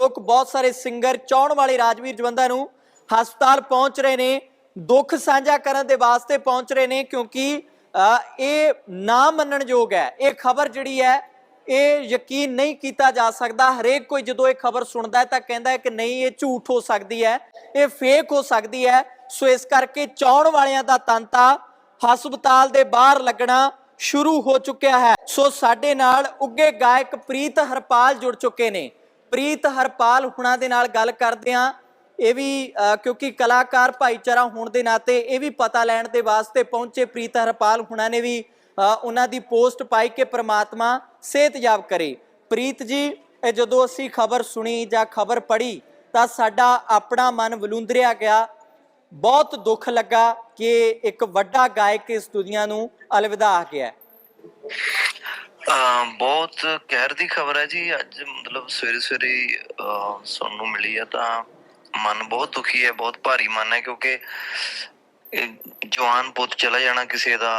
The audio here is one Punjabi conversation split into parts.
ਲੋਕ ਬਹੁਤ ਸਾਰੇ ਸਿੰਗਰ ਚਾਹਣ ਵਾਲੇ ਰਾਜਵੀਰ ਜਵੰਦਾ ਨੂੰ ਹਸਪਤਾਲ ਪਹੁੰਚ ਰਹੇ ਨੇ, ਦੁੱਖ ਸਾਂਝਾ ਕਰਨ ਦੇ ਵਾਸਤੇ ਪਹੁੰਚ ਰਹੇ ਨੇ ਕਿਉਂਕਿ ਇਹ ਨਾ ਮੰਨਣਯੋਗ ਹੈ। ਇਹ ਖਬਰ ਜਿਹੜੀ ਹੈ, ਇਹ ਯਕੀਨ ਨਹੀਂ ਕੀਤਾ ਜਾ ਸਕਦਾ। ਹਰੇਕ ਕੋਈ ਜਦੋਂ ਇਹ ਖਬਰ ਸੁਣਦਾ ਹੈ ਤਾਂ ਕਹਿੰਦਾ ਹੈ ਕਿ ਨਹੀਂ, ਇਹ ਝੂਠ ਹੋ ਸਕਦੀ ਹੈ, ਇਹ ਫੇਕ ਹੋ ਸਕਦੀ ਹੈ। ਸੋ ਇਸ ਕਰਕੇ ਚਾਹਣ ਵਾਲਿਆਂ ਦਾ ਤੰਤਾ ਹਸਪਤਾਲ ਦੇ ਬਾਹਰ ਲੱਗਣਾ ਸ਼ੁਰੂ ਹੋ ਚੁੱਕਿਆ ਹੈ। ਸੋ ਸਾਡੇ ਨਾਲ ਉੱਗੇ ਗਾਇਕ ਪ੍ਰੀਤ ਹਰਪਾਲ ਜੁੜ ਚੁੱਕੇ ਨੇ। ਪ੍ਰੀਤ ਹਰਪਾਲ ਹੁਣਾਂ ਦੇ ਨਾਲ ਗੱਲ ਕਰਦੇ ਹਾਂ। ਇਹ ਵੀ ਕਿਉਂਕਿ ਕਲਾਕਾਰ ਭਾਈਚਾਰਾ ਹੋਣ ਦੇ ਨਾਤੇ ਇਹ ਵੀ ਪਤਾ ਲੈਣ ਦੇ ਵਾਸਤੇ ਪਹੁੰਚੇ ਪ੍ਰੀਤ ਹਰਪਾਲ ਹੁਣਾਂ ਨੇ ਵੀ ਉਹਨਾਂ ਦੀ ਪੋਸਟ ਪਾਈ ਕਿ ਪ੍ਰਮਾਤਮਾ ਸਿਹਤਯਾਬ ਕਰੇ। ਪ੍ਰੀਤ ਜੀ, ਇਹ ਜਦੋਂ ਅਸੀਂ ਖਬਰ ਸੁਣੀ ਜਾਂ ਖਬਰ ਪੜ੍ਹੀ ਤਾਂ ਸਾਡਾ ਆਪਣਾ ਮਨ ਵਲੂੰਦਰਿਆ ਗਿਆ। ਬਹੁਤ ਦੁੱਖ ਲੱਗਾ ਕਿ ਇੱਕ ਵੱਡਾ ਗਾਇਕ ਇਸ ਦੁਨੀਆ ਨੂੰ ਅਲਵਿਦਾ ਆ ਗਿਆ। ਬਹੁਤ ਕਹਿਰ ਦੀ ਖਬਰ ਹੈ ਜੀ ਅੱਜ ਮਤਲਬ ਸਵੇਰੇ ਸਵੇਰੇ ਸੁਣਨ ਨੂੰ ਮਿਲੀ ਆ ਤਾਂ ਮਨ ਬਹੁਤ ਦੁਖੀ ਹੈ ਬਹੁਤ ਭਾਰੀ ਮਨ ਹੈ ਕਿਉਂਕਿ ਜਵਾਨ ਪੁੱਤ ਚਲਾ ਜਾਣਾ ਕਿਸੇ ਦਾ।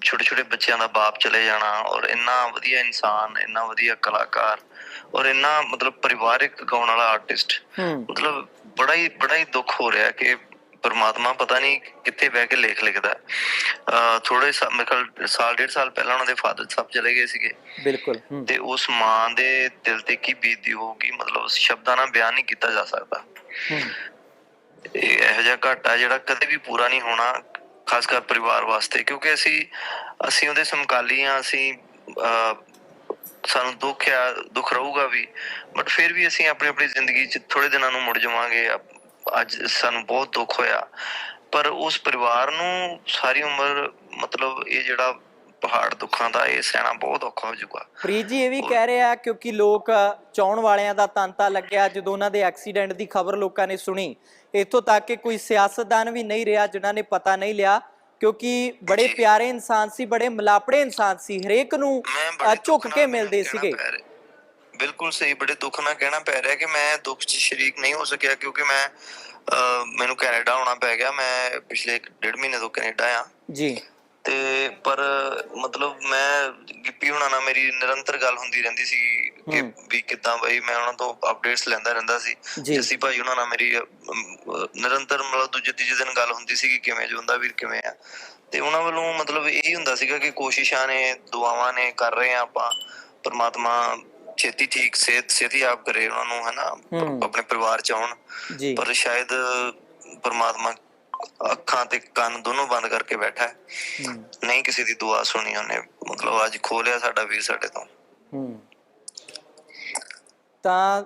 ਛੋਟੇ ਛੋਟੇ ਬੱਚਿਆਂ ਦਾ ਬਾਪ ਚਲੇ ਜਾਣਾ ਔਰ ਇੰਨਾ ਵਧੀਆ ਇਨਸਾਨ ਇੰਨਾ ਵਧੀਆ ਕਲਾਕਾਰ ਔਰ ਇੰਨਾ ਮਤਲਬ ਪਰਿਵਾਰਿਕ ਗਾਉਣ ਵਾਲਾ ਆਰਟਿਸਟ ਮਤਲਬ ਬੜਾ ਹੀ ਬੜਾ ਹੀ ਦੁੱਖ ਹੋ ਰਿਹਾ ਕਿ ਪਰਮਾਤਮਾ ਪਤਾ ਨਹੀਂ ਕਿੱਥੇ ਬਹਿ ਕੇ ਲੇਖ ਲਿਖਦਾ ਥੋੜੇ ਸਾਲ ਡੇਢ ਸਾਲ ਪਹਿਲਾਂ ਉਹਨਾਂ ਦੇ ਫਾਦਰ ਸਾਹਿਬ ਚਲੇ ਗਏ ਸੀਗੇ। ਬਿਲਕੁਲ ਤੇ ਉਸ ਮਾਂ ਦੇ ਦਿਲ ਤੇ ਕੀ ਬੀਤਦੀ ਹੋਊਗੀ ਮਤਲਬ ਸ਼ਬਦਾਂ ਨਾਲ ਬਿਆਨ ਨਹੀਂ ਕੀਤਾ ਜਾ ਸਕਦਾ। ਇਹ ਇਹੋ ਜਿਹਾ ਘਾਟਾ ਜਿਹੜਾ ਕਦੇ ਵੀ ਪੂਰਾ ਨਹੀਂ ਹੋਣਾ ਖਾਸ ਕਰ ਪਰਿਵਾਰ ਵਾਸਤੇ ਕਿਉਂਕਿ ਅਸੀਂ ਅਸੀਂ ਉਹਦੇ ਸਮਕਾਲੀ ਆ ਅਸੀਂ ਸਾਨੂੰ ਦੁੱਖ ਆ ਦੁੱਖ ਰਹੂਗਾ ਵੀ ਬਟ ਫਿਰ ਵੀ ਅਸੀਂ ਆਪਣੀ ਆਪਣੀ ਜ਼ਿੰਦਗੀ 'ਚ ਥੋੜੇ ਦਿਨਾਂ ਨੂੰ ਮੁੜ ਜਾਵਾਂਗੇ ਅੱਜ ਸਾਨੂੰ ਬਹੁਤ ਦੁੱਖ ਹੋਇਆ। ਪਰ ਉਸ ਪਰਿਵਾਰ ਨੂੰ ਸਾਰੀ ਉਮਰ ਮਤਲਬ ਇਹ ਜਿਹੜਾ ਪਹਾੜ ਦੁੱਖਾਂ ਦਾ ਇਹ ਸਹਿਣਾ ਬਹੁਤ ਔਖਾ ਹੋ ਜਾਊਗਾ। ਪ੍ਰੀਤ ਜੀ ਇਹ ਵੀ ਕਹਿ ਰਿਹਾ ਕਿਉਂਕਿ ਲੋਕ ਚਾਉਣ ਵਾਲਿਆਂ ਦਾ ਤਾਂਤਾ ਲੱਗਿਆ ਜਦੋਂ ਉਹਨਾਂ ਦੇ ਐਕਸੀਡੈਂਟ ਦੀ ਖਬਰ ਲੋਕਾਂ ਨੇ ਸੁਣੀ। ਇੱਥੋਂ ਤੱਕ ਕਿ ਕੋਈ ਸਿਆਸਤਦਾਨ ਵੀ ਨਹੀਂ ਰਿਹਾ ਜਿਨ੍ਹਾਂ ਨੇ ਪਤਾ ਨਹੀਂ ਲਿਆ ਕਿਉਂਕਿ ਬੜੇ। ਪਿਆਰੇ ਇਨਸਾਨ ਸੀ ਬੜੇ ਮਲਾਪੜੇ ਇਨਸਾਨ ਸੀ ਹਰੇਕ ਨੂੰ ਝੁੱਕ ਕੇ ਮਿਲਦੇ ਸੀਗੇ। ਬਿਲਕੁਲ ਸਹੀ ਬੜੇ ਦੁੱਖ ਨਾਲ ਕਹਿਣਾ ਪੈ ਰਿਹਾ ਕਿ ਮੈਂ ਦੁੱਖ 'ਚ ਸ਼ਰੀਕ ਨਹੀਂ ਹੋ ਸਕਿਆ ਕਿਉਂਕਿ ਮੈਂ ਮੈਨੂੰ ਕੈਨੇਡਾ ਆਉਣਾ ਪੈ ਗਿਆ। ਮੈਂ ਪਿਛਲੇ ਇੱਕ ਡੇਢ ਮਹੀਨੇ ਤੋਂ ਕੈਨੇਡਾ ਆ। ਜੀ। ਤੇ ਪਰ ਮਤਲਬ ਮੈਂ ਗਿੱਪੀ ਹੁਣਾਂ ਨਾਲ ਮੇਰੀ ਨਿਰੰਤਰ ਗੱਲ ਹੁੰਦੀ ਰਹਿੰਦੀ ਸੀ ਕਿ। ਵੀ ਕਿੱਦਾਂ ਬਈ ਮੈਂ ਉਹਨਾਂ ਤੋਂ ਅਪਡੇਟਸ ਲੈਂਦਾ ਰਹਿੰਦਾ ਸੀ। ਜੱਸੀ ਭਾਈ ਉਹਨਾਂ ਨਾਲ ਮੇਰੀ ਨਿਰੰਤਰ ਮਤਲਬ ਦੂਜੇ ਤੀਜੇ ਦਿਨ ਗੱਲ ਹੁੰਦੀ ਸੀ ਕਿ ਕਿਵੇਂ ਜੁੰਦਾ ਵੀਰ ਕਿਵੇਂ ਆ। ਤੇ ਉਹਨਾਂ ਵੱਲੋਂ ਮਤਲਬ ਇਹੀ ਹੁੰਦਾ ਸੀਗਾ ਕਿ ਕੋਸ਼ਿਸ਼ਾਂ ਨੇ ਦੁਆਵਾਂ ਨੇ ਕਰ ਰਹੇ ਆ ਆਪਾਂ ਪਰਮਾਤਮਾ ਛੇਤੀ ਠੀਕ ਸਿਹਤ ਸਿਹਤਯਾਬ ਕਰੇ ਉਹਨਾਂ ਨੂੰ ਹਨਾ। ਆਪਣੇ ਪਰਿਵਾਰ ਚ ਆਉਣ। ਪਰ ਸ਼ਾਇਦ ਪਰਮਾਤਮਾ ਅੱਖਾਂ ਤੇ ਕੰਨ ਦੋਨੋਂ ਬੰਦ ਕਰਕੇ ਬੈਠਾ ਹੈ। ਨਹੀਂ ਕਿਸੇ ਦੀ ਦੁਆ ਸੁਣੀ ਉਹਨੇ। ਮਤਲਬ ਅੱਜ ਖੋਲਿਆ ਸਾਡਾ ਵੀਰ ਸਾਡੇ ਤੋਂ। ਤਾਂ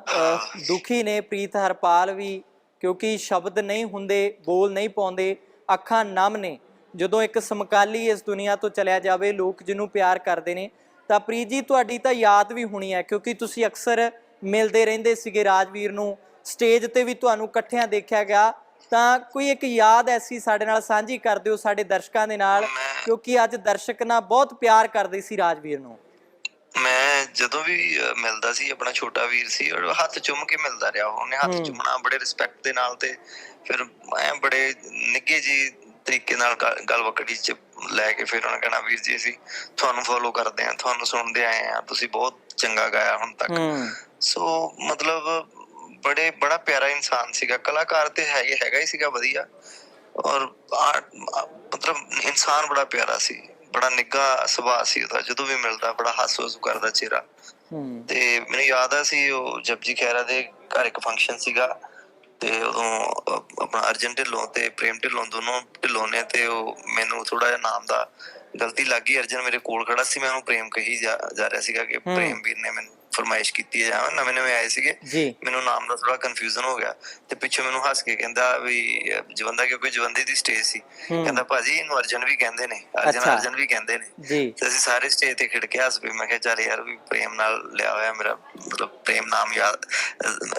ਦੁਖੀ ਨੇ ਪ੍ਰੀਤ ਹਰਪਾਲ ਵੀ ਕਿਉਂਕਿ ਸ਼ਬਦ ਨਹੀਂ ਹੁੰਦੇ ਬੋਲ ਨਹੀਂ ਪਾਉਂਦੇ ਅੱਖਾਂ ਨਮ ਨੇ। ਜਦੋਂ ਇੱਕ ਸਮਕਾਲੀ ਇਸ ਦੁਨੀਆ ਤੋਂ ਚਲਿਆ ਜਾਵੇ ਲੋਕ ਜਿਹਨੂੰ ਪਿਆਰ ਕਰਦੇ ਨੇ ਤਾਂ ਪ੍ਰੀਤ ਜੀ ਤੁਹਾਡੀ ਤਾਂ ਯਾਦ ਵੀ ਹੋਣੀ ਹੈ ਕਿਉਂਕਿ ਤੁਸੀਂ ਅਕਸਰ ਮਿਲਦੇ ਰਹਿੰਦੇ ਸੀਗੇ ਰਾਜਵੀਰ ਨੂੰ ਸਟੇਜ ਤੇ ਵੀ ਤੁਹਾਨੂੰ ਇਕੱਠਿਆਂ ਦੇਖਿਆ ਗਿਆ ਤਾਂ ਕੋਈ ਇੱਕ ਯਾਦ ਐਸੀ ਸਾਡੇ ਨਾਲ ਸਾਂਝੀ ਕਰ ਦਿਓ ਸਾਡੇ ਦਰਸ਼ਕਾਂ ਦੇ ਨਾਲ ਕਿਉਂਕਿ ਅੱਜ ਦਰਸ਼ਕ ਨਾ ਬਹੁਤ ਪਿਆਰ ਕਰਦੇ ਸੀ ਰਾਜਵੀਰ ਨੂੰ ਮੈਂ ਜਦੋਂ ਵੀ ਮਿਲਦਾ ਸੀ ਆਪਣਾ ਛੋਟਾ ਵੀਰ ਸੀ ਉਹ ਹੱਥ ਚੁੰਮ ਕੇ ਮਿਲਦਾ ਰਿਹਾ ਉਹਨੇ ਹੱਥ। ਚੁੰਮਣਾ ਬੜੇ ਰਿਸਪੈਕਟ ਦੇ ਨਾਲ ਤੇ ਫਿਰ ਮੈਂ ਬੜੇ ਨਿੱਘੇ ਜੀ ਤਰੀਕੇ ਨਾਲ ਗੱਲ ਵਕੜੀ ਚ ਲੈ ਕੇ ਫਿਰ ਉਹਨੇ ਕਹਿਣਾ ਵੀਰ ਜੀ ਅਸੀਂ ਤੁਹਾਨੂੰ ਫੋਲੋ ਕਰਦੇ ਆ ਤੁਹਾਨੂੰ ਸੁਣਦੇ ਆਏ ਆ ਤੁਸੀਂ ਬਹੁਤ ਚੰਗਾ ਗਾਇਆ ਹੁਣ ਤੱਕ। ਸੋ ਮਤਲਬ ਬੜੇ ਬੜਾ ਪਿਆਰਾ ਇਨਸਾਨ ਸੀਗਾ ਕਲਾਕਾਰ ਤੇ ਹੈਗੇ ਹੈਗਾ ਹੀ ਸੀਗਾ ਵਧੀਆ। ਔਰ ਮਤਲਬ ਇਨਸਾਨ ਬੜਾ ਪਿਆਰਾ ਸੀ ਬੜਾ ਨਿੱਘਾ ਸੁਭਾਅ ਸੀ ਉਹਦਾ ਜਦੋਂ ਵੀ ਮਿਲਦਾ ਬੜਾ ਹਾਸੋ ਹਸੂ ਕਰਦਾ ਚਿਹਰਾ। ਤੇ ਮੈਨੂੰ ਯਾਦ ਆ ਸੀ ਉਹ ਜਪਜੀ ਖਹਿਰਾ ਦੇ ਘਰ ਇੱਕ ਫੰਕਸ਼ਨ ਸੀਗਾ ਤੇ ਉਦੋਂ ਆਪਣਾ ਅਰਜਨ ਢਿੱਲੋਂ ਤੇ ਪ੍ਰੇਮ ਢਿੱਲੋਂ ਦੋਨੋਂ ਢਿੱਲੋਂ ਨੇ ਤੇ ਉਹ ਮੈਨੂੰ ਥੋੜਾ ਜਿਹਾ ਨਾਮ ਦਾ ਗਲਤੀ ਲੱਗ ਅਰਜਨ ਮੇਰੇ ਕੋਲ ਖੜਾ ਸੀ ਮੈਂ ਉਹਨੂੰ ਪ੍ਰੇਮ ਕਹੀ ਜਾ ਰਿਹਾ ਸੀਗਾ ਕਿ। ਪ੍ਰੇਮ ਵੀਰ ਨੇ ਮੈਨੂੰ ਫਰਮਾਇਸ਼ ਕੀਤੀ ਹੈ ਜਾਂ ਨਵੇਂ ਨਵੇਂ ਆਏ ਸੀਗੇ ਮੈਨੂੰ ਨਾਮ ਦਾ ਥੋੜਾ ਕਨਫਿਊਜ਼ਨ ਹੋ ਗਿਆ ਤੇ ਪਿੱਛੇ ਮੈਨੂੰ ਹੱਸ ਕੇ ਕਹਿੰਦਾ ਵੀ ਜਵੰਦਾ ਕਿਉਂਕਿ ਜਵੰਦੇ ਦੀ ਸਟੇਜ ਸੀ। ਕਹਿੰਦਾ ਭਾਜੀ ਇਹਨੂੰ ਅਰਜਨ ਵੀ ਕਹਿੰਦੇ ਨੇ ਅਰਜਨ। ਅਰਜਨ ਵੀ ਕਹਿੰਦੇ ਨੇ। ਤੇ ਅਸੀਂ ਸਾਰੇ ਸਟੇਜ ਤੇ ਖਿੜ ਕੇ ਹੱਸ ਪਏ। ਮੈਂ ਕਿਹਾ ਚੱਲ ਯਾਰ ਵੀ ਪ੍ਰੇਮ ਨਾਲ ਲਿਆ ਹੋਇਆ ਮੇਰਾ ਮਤਲਬ ਪ੍ਰੇਮ ਨਾਮ ਯਾਦ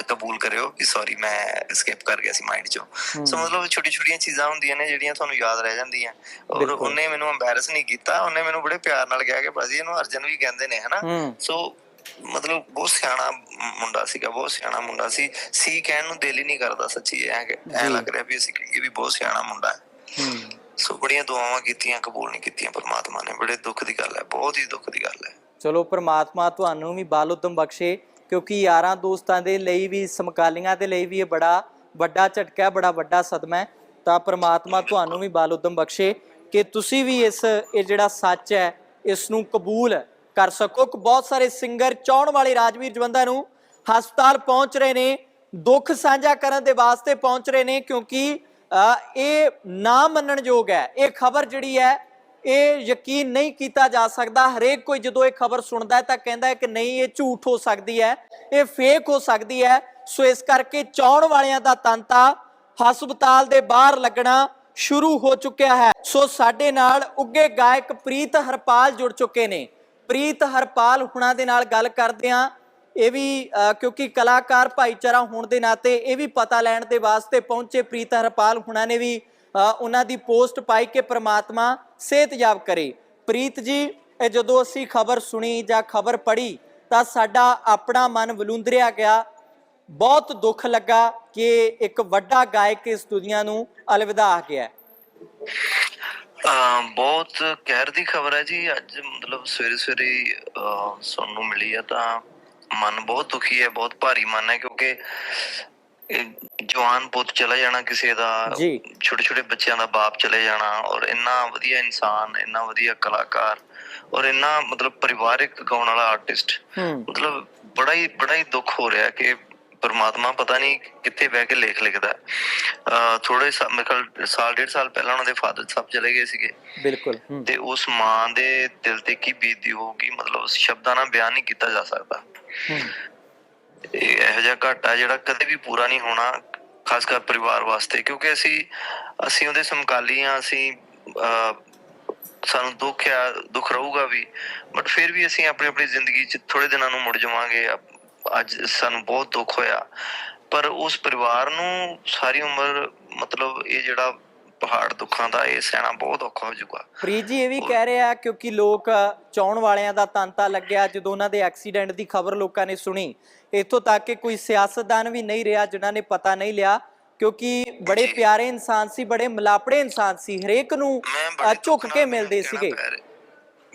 ਕਬੂਲ ਕਰਿਓ ਕਿ ਸੌਰੀ ਮੈਂ ਸਕਿਪ ਕਰ ਗਿਆ ਸੀ ਮਾਈਂਡ ਚੋਂ। ਸੋ ਮਤਲਬ ਛੋਟੀ ਛੋਟੀਆਂ ਚੀਜ਼ਾਂ ਹੁੰਦੀਆਂ ਨੇ ਜਿਹੜੀਆਂ ਤੁਹਾਨੂੰ ਯਾਦ ਰਹਿ ਜਾਂਦੀਆਂ। ਔਰ। ਉਹਨੇ ਮੈਨੂੰ ਐਮਬੈਰਸ ਨਹੀਂ ਕੀਤਾ ਉਹਨੇ ਮੈਨੂੰ ਬੜੇ ਪਿਆਰ ਨਾਲ ਕਿਹਾ ਕਿ ਭਾਜੀ ਇਹਨੂੰ ਅਰਜਨ ਵੀ ਕਹਿੰਦੇ ਨੇ ਹਨਾ? ਸੋ ਮਤਲਬ ਬਹੁਤ ਸਿਆਣਾ ਮੁੰਡਾ ਸੀਗਾ ਬਹੁਤ ਸਿਆਣਾ ਮੁੰਡਾ ਸੀ। ਸੀ ਕਹਿਣ ਨੂੰ ਦਿਲ ਹੀ ਨਹੀਂ ਕਰਦਾ ਸੱਚੀ ਐ ਐ। ਲੱਗ ਰਿਹਾ ਵੀ ਅਸੀਂ ਇਹ ਵੀ ਬਹੁਤ ਸਿਆਣਾ ਮੁੰਡਾ ਹੈ। ਹੂੰ। ਸੋ ਬੜੀਆਂ ਦੁਆਵਾਂ ਕੀਤੀਆਂ ਕਬੂਲ ਨਹੀਂ ਕੀਤੀਆਂ ਪਰਮਾਤਮਾ ਨੇ। ਬੜੇ ਦੁੱਖ ਦੀ ਗੱਲ ਹੈ ਬਹੁਤ ਹੀ ਦੁੱਖ ਦੀ ਗੱਲ ਹੈ। ਚਲੋ ਪ੍ਰਮਾਤਮਾ ਤੁਹਾਨੂੰ ਵੀ ਬਾਲ ਉਦਮ ਬਖਸ਼ੇ ਕਿਉਂਕਿ ਯਾਰਾਂ ਦੋਸਤਾਂ ਦੇ ਲਈ ਵੀ ਸਮਕਾਲੀਆਂ ਦੇ ਲਈ ਵੀ ਇਹ ਬੜਾ ਵੱਡਾ ਝਟਕਾ ਹੈ ਬੜਾ ਵੱਡਾ ਸਦਮਾ ਹੈ। ਤਾਂ ਪ੍ਰਮਾਤਮਾ ਤੁਹਾਨੂੰ ਵੀ ਬਲ ਉਦਮ ਬਖਸ਼ੇ। ਕਿ ਤੁਸੀਂ ਵੀ ਇਸ ਇਹ ਜਿਹੜਾ ਸੱਚ ਹੈ ਇਸ ਨੂੰ ਕਬੂਲ ਕਰ ਸਕੋ। ਕਿ ਬਹੁਤ ਸਾਰੇ ਸਿੰਗਰ ਚਾਹਣ ਵਾਲੇ ਰਾਜਵੀਰ ਜਵੰਦਾ ਨੂੰ ਹਸਪਤਾਲ ਪਹੁੰਚ ਰਹੇ ਨੇ, ਦੁੱਖ ਸਾਂਝਾ ਕਰਨ ਦੇ ਵਾਸਤੇ ਪਹੁੰਚ ਰਹੇ ਨੇ ਕਿਉਂਕਿ ਇਹ ਨਾ ਮੰਨਣਯੋਗ ਹੈ। ਇਹ ਖਬਰ ਜਿਹੜੀ ਹੈ, ਇਹ ਯਕੀਨ ਨਹੀਂ ਕੀਤਾ ਜਾ ਸਕਦਾ। ਹਰੇਕ ਕੋਈ ਜਦੋਂ ਇਹ ਖਬਰ ਸੁਣਦਾ ਹੈ ਤਾਂ ਕਹਿੰਦਾ ਹੈ ਕਿ ਨਹੀਂ, ਇਹ ਝੂਠ ਹੋ ਸਕਦੀ ਹੈ, ਇਹ ਫੇਕ ਹੋ ਸਕਦੀ ਹੈ। ਸੋ ਇਸ ਕਰਕੇ ਚਾਹਣ ਵਾਲਿਆਂ ਦਾ ਤੰਤਾ ਹਸਪਤਾਲ ਦੇ ਬਾਹਰ ਲੱਗਣਾ ਸ਼ੁਰੂ ਹੋ ਚੁੱਕਿਆ ਹੈ। ਸੋ ਸਾਡੇ ਨਾਲ ਉੱਗੇ ਗਾਇਕ ਪ੍ਰੀਤ ਹਰਪਾਲ ਜੁੜ ਚੁੱਕੇ ਨੇ। ਪ੍ਰੀਤ ਹਰਪਾਲ ਹੁਣਾਂ ਦੇ ਨਾਲ ਗੱਲ ਕਰਦੇ ਹਾਂ। ਇਹ ਵੀ ਕਿਉਂਕਿ ਕਲਾਕਾਰ ਭਾਈਚਾਰਾ ਹੋਣ ਦੇ ਨਾਤੇ ਇਹ ਵੀ ਪਤਾ ਲੈਣ ਦੇ ਵਾਸਤੇ ਪਹੁੰਚੇ ਪ੍ਰੀਤ ਹਰਪਾਲ ਹੁਣਾਂ ਨੇ ਵੀ ਉਹਨਾਂ ਦੀ ਪੋਸਟ ਪਾਈ ਕਿ ਪ੍ਰਮਾਤਮਾ ਸਿਹਤਯਾਬ ਕਰੇ। ਪ੍ਰੀਤ ਜੀ, ਇਹ ਜਦੋਂ ਅਸੀਂ ਖਬਰ ਸੁਣੀ ਜਾਂ ਖਬਰ ਪੜ੍ਹੀ ਤਾਂ ਸਾਡਾ ਆਪਣਾ ਮਨ ਵਲੂੰਦਰਿਆ ਗਿਆ। ਬਹੁਤ ਦੁੱਖ ਲੱਗਾ ਕਿ ਇੱਕ ਵੱਡਾ ਗਾਇਕ ਇਸ ਦੁਨੀਆ ਨੂੰ ਅਲਵਿਦਾ ਆ ਗਿਆ। ਬਹੁਤ ਕਹਿਰ ਦੀ ਖਬਰ ਹੈ ਜੀ ਅੱਜ ਮਤਲਬ ਸਵੇਰੇ ਸਵੇਰੇ ਸੁਣਨ ਨੂੰ ਮਿਲੀ ਆ ਤਾਂ ਮਨ ਬਹੁਤ ਦੁਖੀ ਹੈ ਬਹੁਤ ਭਾਰੀ ਮਨ ਹੈ ਕਿਉਂਕਿ ਜਵਾਨ ਪੁੱਤ ਚਲਾ ਜਾਣਾ ਕਿਸੇ ਦਾ। ਛੋਟੇ ਛੋਟੇ ਬੱਚਿਆਂ ਦਾ ਬਾਪ ਚਲੇ ਜਾਣਾ ਔਰ ਇੰਨਾ ਵਧੀਆ ਇਨਸਾਨ ਇੰਨਾ ਵਧੀਆ ਕਲਾਕਾਰ ਔਰ ਇੰਨਾ ਮਤਲਬ ਪਰਿਵਾਰਿਕ ਗਾਉਣ ਵਾਲਾ ਆਰਟਿਸਟ ਹੂੰ ਮਤਲਬ ਬੜਾ ਹੀ ਬੜਾ ਹੀ ਦੁੱਖ ਹੋ ਰਿਹਾ ਕਿ ਪਰਮਾਤਮਾ ਪਤਾ ਨਹੀਂ ਕਿੱਥੇ ਬਹਿ ਕੇ ਲੇਖ ਲਿਖਦਾ ਥੋੜੇ ਮੇਰੇ ਸਾਲ ਡੇਢ ਸਾਲ ਪਹਿਲਾਂ ਉਹਨਾਂ ਦੇ ਫਾਦਰ ਸਾਹਿਬ ਚਲੇ ਗਏ ਸੀਗੇ। ਬਿਲਕੁਲ ਤੇ ਉਸ ਮਾਂ ਦੇ ਦਿਲ ਤੇ ਕੀ ਬੀਤਦੀ ਹੋਊਗੀ ਮਤਲਬ ਸ਼ਬਦਾਂ ਨਾਲ ਬਿਆਨ ਨਹੀਂ ਕੀਤਾ ਜਾ ਸਕਦਾ। ਇਹ ਇਹੋ ਜਿਹਾ ਘਾਟਾ ਜਿਹੜਾ ਕਦੇ ਵੀ ਪੂਰਾ ਨਹੀਂ ਹੋਣਾ ਖਾਸ ਕਰ ਪਰਿਵਾਰ ਵਾਸਤੇ। ਕਿਉਂਕਿ ਅਸੀਂ ਅਸੀਂ ਉਹਦੇ ਸਮਕਾਲੀ ਆ ਅਸੀਂ ਸਾਨੂੰ ਦੁੱਖ ਆ ਦੁੱਖ ਰਹੂਗਾ ਵੀ। ਬਟ ਫਿਰ ਵੀ ਅਸੀਂ ਆਪਣੀ ਆਪਣੀ ਜ਼ਿੰਦਗੀ 'ਚ ਥੋੜੇ ਦਿਨਾਂ ਨੂੰ ਮੁੜ ਜਾਵਾਂਗੇ ਅੱਜ ਸਾਨੂੰ ਬਹੁਤ ਦੁੱਖ ਹੋਇਆ। ਪਰ ਉਸ ਪਰਿਵਾਰ ਨੂੰ ਸਾਰੀ ਉਮਰ ਮਤਲਬ ਇਹ ਜਿਹੜਾ ਪਹਾੜ ਦੁੱਖਾਂ ਦਾ ਇਹ ਸਹਿਣਾ ਬਹੁਤ ਔਖਾ ਹੋ ਜਾਊਗਾ। ਪ੍ਰੀਤ ਜੀ ਇਹ ਵੀ ਕਹਿ ਰਿਹਾ ਕਿਉਂਕਿ ਲੋਕ ਚਾਉਣ ਵਾਲਿਆਂ ਦਾ ਤਾਂਤਾ ਲੱਗਿਆ ਜਦੋਂ ਉਹਨਾਂ ਦੇ ਐਕਸੀਡੈਂਟ ਦੀ ਖਬਰ ਲੋਕਾਂ ਨੇ ਸੁਣੀ। ਇੱਥੋਂ ਤੱਕ ਕਿ ਕੋਈ ਸਿਆਸਤਦਾਨ ਵੀ ਨਹੀਂ ਰਿਹਾ ਜਿਨ੍ਹਾਂ ਨੇ ਪਤਾ ਨਹੀਂ ਲਿਆ ਕਿਉਂਕਿ ਬੜੇ। ਪਿਆਰੇ ਇਨਸਾਨ ਸੀ ਬੜੇ ਮਲਾਪੜੇ ਇਨਸਾਨ ਸੀ। ਹਰੇਕ ਨੂੰ ਝੁਕ ਕੇ ਮਿਲਦੇ ਸੀਗੇ।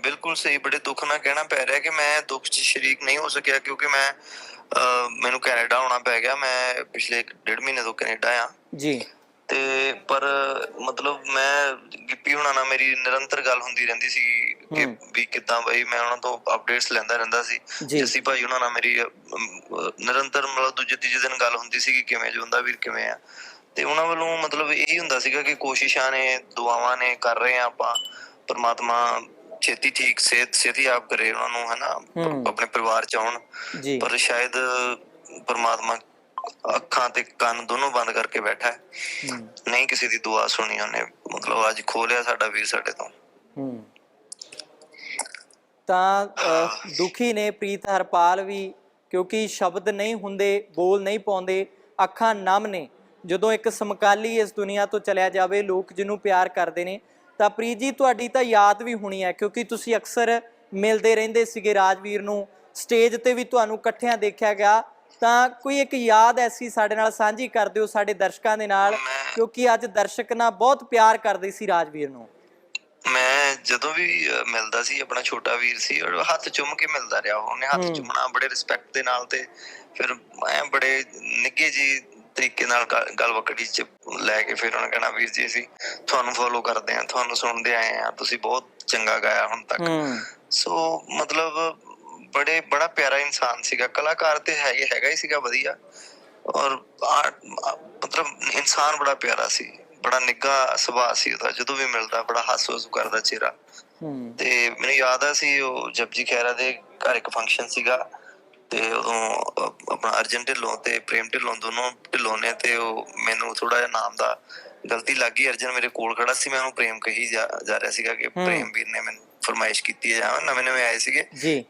ਬਿਲਕੁਲ ਸਹੀ ਬੜੇ ਦੁੱਖ ਨਾਲ ਕਹਿਣਾ ਪੈ ਰਿਹਾ ਕਿ ਮੈਂ ਦੁੱਖ 'ਚ ਸ਼ਰੀਕ ਨਹੀਂ ਹੋ ਸਕਿਆ ਕਿਉਂਕਿ ਮੈਂ ਮੈਨੂੰ ਕੈਨੇਡਾ ਆਉਣਾ ਪੈ ਗਿਆ। ਮੈਂ ਪਿਛਲੇ ਇੱਕ ਡੇਢ ਮਹੀਨੇ ਤੋਂ ਕੈਨੇਡਾ ਆ। ਜੀ। ਤੇ ਪਰ ਮਤਲਬ ਮੈਂ ਗਿੱਪੀ ਹੁਣਾਂ ਨਾਲ ਮੇਰੀ ਨਿਰੰਤਰ ਗੱਲ ਹੁੰਦੀ ਰਹਿੰਦੀ ਸੀ ਕਿ। ਵੀ ਕਿੱਦਾਂ ਬਈ ਮੈਂ ਉਹਨਾਂ ਤੋਂ ਅਪਡੇਟਸ ਲੈਂਦਾ ਰਹਿੰਦਾ ਸੀ। ਜੱਸੀ ਭਾਈ ਉਹਨਾਂ ਨਾਲ ਮੇਰੀ ਨਿਰੰਤਰ ਮਤਲਬ ਦੂਜੇ ਤੀਜੇ ਦਿਨ ਗੱਲ ਹੁੰਦੀ ਸੀ ਕਿ ਕਿਵੇਂ ਜੁੰਦਾ ਵੀਰ ਕਿਵੇਂ ਆ। ਤੇ ਉਹਨਾਂ ਵੱਲੋਂ ਮਤਲਬ ਇਹੀ ਹੁੰਦਾ ਸੀਗਾ ਕਿ ਕੋਸ਼ਿਸ਼ਾਂ ਨੇ ਦੁਆਵਾਂ ਨੇ ਕਰ ਰਹੇ ਆ ਆਪਾਂ ਪਰਮਾਤਮਾ ਛੇਤੀ ਠੀਕ ਸਿਹਤ ਛੇਤੀ ਆਪ ਕਰੇ ਉਹਨਾਂ ਨੂੰ ਹਨਾ। ਆਪਣੇ ਪਰਿਵਾਰ ਚ ਆਉਣ। ਪਰ ਸ਼ਾਇਦ ਪਰਮਾਤਮਾ ਅੱਖਾਂ ਤੇ ਕੰਨ ਦੋਨੋਂ ਬੰਦ ਕਰਕੇ ਬੈਠਾ ਹੈ। ਨਹੀਂ ਕਿਸੇ ਦੀ ਦੁਆ ਸੁਣੀ ਉਹਨੇ। ਮਤਲਬ ਅੱਜ ਖੋਲਿਆ ਸਾਡਾ ਵੀਰ ਸਾਡੇ ਤੋਂ। ਤਾਂ ਦੁਖੀ ਨੇ ਪ੍ਰੀਤ ਹਰਪਾਲ ਵੀ ਕਿਉਂਕਿ ਸ਼ਬਦ ਨਹੀਂ ਹੁੰਦੇ ਬੋਲ ਨਹੀਂ ਪਾਉਂਦੇ ਅੱਖਾਂ ਨਮ ਨੇ। ਜਦੋਂ ਇੱਕ ਸਮਕਾਲੀ ਇਸ ਦੁਨੀਆ ਤੋਂ ਚਲਿਆ ਜਾਵੇ ਲੋਕ ਜਿਹਨੂੰ ਪਿਆਰ ਕਰਦੇ ਨੇ ਤਾਂ ਪ੍ਰੀਤ ਜੀ ਤੁਹਾਡੀ ਤਾਂ ਯਾਦ ਵੀ ਹੋਣੀ ਹੈ ਕਿਉਂਕਿ ਤੁਸੀਂ ਅਕਸਰ ਮਿਲਦੇ ਰਹਿੰਦੇ ਸੀਗੇ ਰਾਜਵੀਰ ਨੂੰ ਸਟੇਜ ਤੇ ਵੀ ਤੁਹਾਨੂੰ ਇਕੱਠਿਆਂ ਦੇਖਿਆ ਗਿਆ ਤਾਂ ਕੋਈ ਇੱਕ ਯਾਦ ਐਸੀ ਸਾਡੇ ਨਾਲ ਸਾਂਝੀ ਕਰ ਦਿਓ ਸਾਡੇ ਦਰਸ਼ਕਾਂ ਦੇ ਨਾਲ ਕਿਉਂਕਿ ਅੱਜ ਦਰਸ਼ਕ ਨਾ ਬਹੁਤ ਪਿਆਰ ਕਰਦੇ ਸੀ ਰਾਜਵੀਰ ਨੂੰ ਮੈਂ ਜਦੋਂ ਵੀ ਮਿਲਦਾ ਸੀ ਆਪਣਾ ਛੋਟਾ ਵੀਰ ਸੀ ਔਰ ਹੱਥ ਚੁੰਮ ਕੇ ਮਿਲਦਾ ਰਿਹਾ ਉਹਨੇ ਹੱਥ। ਚੁੰਮਣਾ ਬੜੇ ਰਿਸਪੈਕਟ ਦੇ ਨਾਲ ਤੇ ਫਿਰ ਮੈਂ ਬੜੇ ਨਿੱਘੇ ਜੀ ਤਰੀਕੇ ਨਾਲ ਗੱਲ- ਵਕੜੀ ਚ ਲੈ ਕੇ ਫਿਰ ਉਹਨੇ ਕਹਿਣਾ ਵੀਰ ਜੀ ਅਸੀਂ ਤੁਹਾਨੂੰ ਫੋਲੋ ਕਰਦੇ ਆ ਤੁਹਾਨੂੰ ਸੁਣਦੇ ਆਏ ਆ ਤੁਸੀਂ ਬਹੁਤ ਚੰਗਾ ਗਾਇਆ ਹੁਣ ਤੱਕ। ਸੋ ਮਤਲਬ ਬੜੇ ਬੜਾ ਪਿਆਰਾ ਇਨਸਾਨ ਸੀਗਾ ਕਲਾਕਾਰ ਤੇ ਹੈਗੇ ਹੈਗਾ ਹੀ ਸੀਗਾ ਵਧੀਆ। ਔਰ ਮਤਲਬ ਇਨਸਾਨ ਬੜਾ ਪਿਆਰਾ ਸੀ ਬੜਾ ਨਿੱਘਾ ਸੁਭਾਅ ਸੀ ਉਹਦਾ ਜਦੋਂ ਵੀ ਮਿਲਦਾ ਬੜਾ ਹੱਸ ਹੱਸ ਕਰਦਾ ਚਿਹਰਾ। ਤੇ ਮੈਨੂੰ ਯਾਦ ਆ ਸੀ ਉਹ ਜਪਜੀ ਖੈਰਾ ਦੇ ਘਰ ਇੱਕ ਫੰਕਸ਼ਨ ਸੀਗਾ ਤੇ ਉਦੋਂ ਆਪਣਾ ਅਰਜਨ ਢਿੱਲੋਂ ਤੇ ਪ੍ਰੇਮ ਢਿੱਲੋਂ ਦੋਨੋਂ ਢਿੱਲੋਂ ਨੇ ਤੇ ਉਹ ਮੈਨੂੰ ਥੋੜਾ ਜਿਹਾ ਨਾਮ ਦਾ ਗਲਤੀ ਲੱਗ ਅਰਜਨ ਮੇਰੇ ਕੋਲ ਖੜਾ ਸੀ ਮੈਂ ਉਹਨੂੰ ਪ੍ਰੇਮ ਕਹੀ ਜਾ ਰਿਹਾ ਸੀਗਾ ਕਿ। ਪ੍ਰੇਮ ਵੀਰ ਨੇ ਮੈਨੂੰ ਫਰਮਾਇਸ਼ ਕੀਤੀ ਹੈ ਜਾਂ ਨਵੇਂ ਨਵੇਂ ਆਏ ਸੀਗੇ।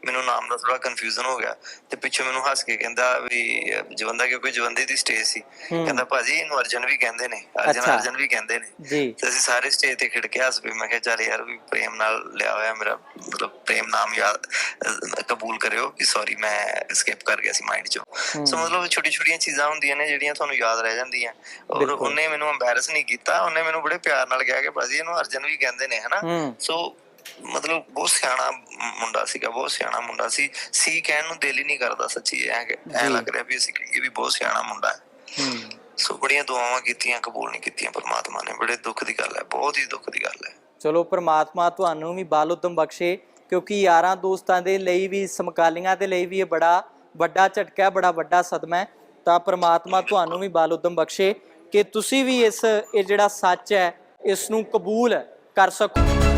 ਮੈਨੂੰ ਨਾਮ ਦਾ ਥੋੜਾ ਕਨਫਿਊਜ਼ਨ ਹੋ ਗਿਆ ਤੇ ਪਿੱਛੋਂ ਮੈਨੂੰ ਹੱਸ ਕੇ ਕਹਿੰਦਾ ਵੀ ਜਵੰਦਾ ਕਿਉਂਕਿ ਜਵੰਦੇ ਦੀ ਸਟੇਜ ਸੀ। ਕਹਿੰਦਾ ਭਾਜੀ ਇਹਨੂੰ ਅਰਜਨ ਵੀ ਕਹਿੰਦੇ ਨੇ ਅਰਜਨ। ਅਰਜਨ ਵੀ ਕਹਿੰਦੇ ਨੇ। ਜੀ। ਤੇ ਅਸੀਂ ਸਾਰੇ ਸਟੇਜ ਤੇ ਖਿੜ ਕੇ ਹੱਸ ਪਏ। ਮੈਂ ਕਿਹਾ ਚੱਲ ਯਾਰ ਵੀ ਪ੍ਰੇਮ ਨਾਲ ਲਿਆ ਹੋਇਆ ਮੇਰਾ ਮਤਲਬ ਪ੍ਰੇਮ ਨਾਮ ਯਾਦ ਕਬੂਲ ਕਰਿਓ ਕਿ ਸੌਰੀ ਮੈਂ ਸਕਿਪ ਕਰ ਗਿਆ ਸੀ ਮਾਈਂਡ ਚੋਂ। ਸੋ ਮਤਲਬ ਛੋਟੀ ਛੋਟੀਆਂ ਚੀਜ਼ਾਂ ਹੁੰਦੀਆਂ ਨੇ ਜਿਹੜੀਆਂ ਤੁਹਾਨੂੰ ਯਾਦ ਰਹਿ ਜਾਂਦੀਆਂ। ਔਰ। ਉਹਨੇ ਮੈਨੂੰ ਐਮਬੈਰਸ ਨਹੀਂ ਕੀਤਾ। ਉਹਨੇ ਮੈਨੂੰ ਬੜੇ ਪਿਆਰ ਨਾਲ ਕਿਹਾ ਕਿ ਭਾਜੀ ਇਹਨੂੰ ਅਰਜਨ ਵੀ ਕਹਿੰਦੇ ਨੇ ਹਨਾ? ਸੋ ਮਤਲਬ ਬਹੁਤ ਸਿਆਣਾ ਮੁੰਡਾ ਸੀਗਾ ਬਹੁਤ ਸਿਆਣਾ ਮੁੰਡਾ ਸੀ। ਸੀ ਕਹਿਣ ਨੂੰ ਦਿਲ ਹੀ ਨਹੀਂ ਕਰਦਾ ਸੱਚੀ ਐ ਐ। ਲੱਗ ਰਿਹਾ ਵੀ ਅਸੀਂ ਕਹੀਏ ਵੀ ਬਹੁਤ ਸਿਆਣਾ ਮੁੰਡਾ ਹੈ। ਹੂੰ। ਸੋ ਬੜੀਆਂ ਦੁਆਵਾਂ ਕੀਤੀਆਂ ਕਬੂਲ ਨਹੀਂ ਕੀਤੀਆਂ ਪਰਮਾਤਮਾ ਨੇ। ਬੜੇ ਦੁੱਖ ਦੀ ਗੱਲ ਹੈ ਬਹੁਤ ਹੀ ਦੁੱਖ ਦੀ ਗੱਲ ਹੈ। ਚਲੋ ਪ੍ਰਮਾਤਮਾ ਤੁਹਾਨੂੰ ਵੀ ਬਲ ਉਦਮ ਬਖਸ਼ੇ ਕਿਉਂਕਿ ਯਾਰਾਂ ਦੋਸਤਾਂ ਦੇ ਲਈ ਵੀ ਸਮਕਾਲੀਆਂ ਦੇ ਲਈ ਵੀ ਇਹ ਬੜਾ ਵੱਡਾ ਝਟਕਾ ਹੈ ਬੜਾ ਵੱਡਾ ਸਦਮਾ ਹੈ। ਤਾਂ ਪ੍ਰਮਾਤਮਾ ਤੁਹਾਨੂੰ ਵੀ ਬਲ ਉਦਮ ਬਖਸ਼ੇ। ਕਿ ਤੁਸੀਂ ਵੀ ਇਸ ਇਹ ਜਿਹੜਾ ਸੱਚ ਹੈ ਇਸ ਨੂੰ ਕਬੂਲ ਕਰ ਸਕੋ।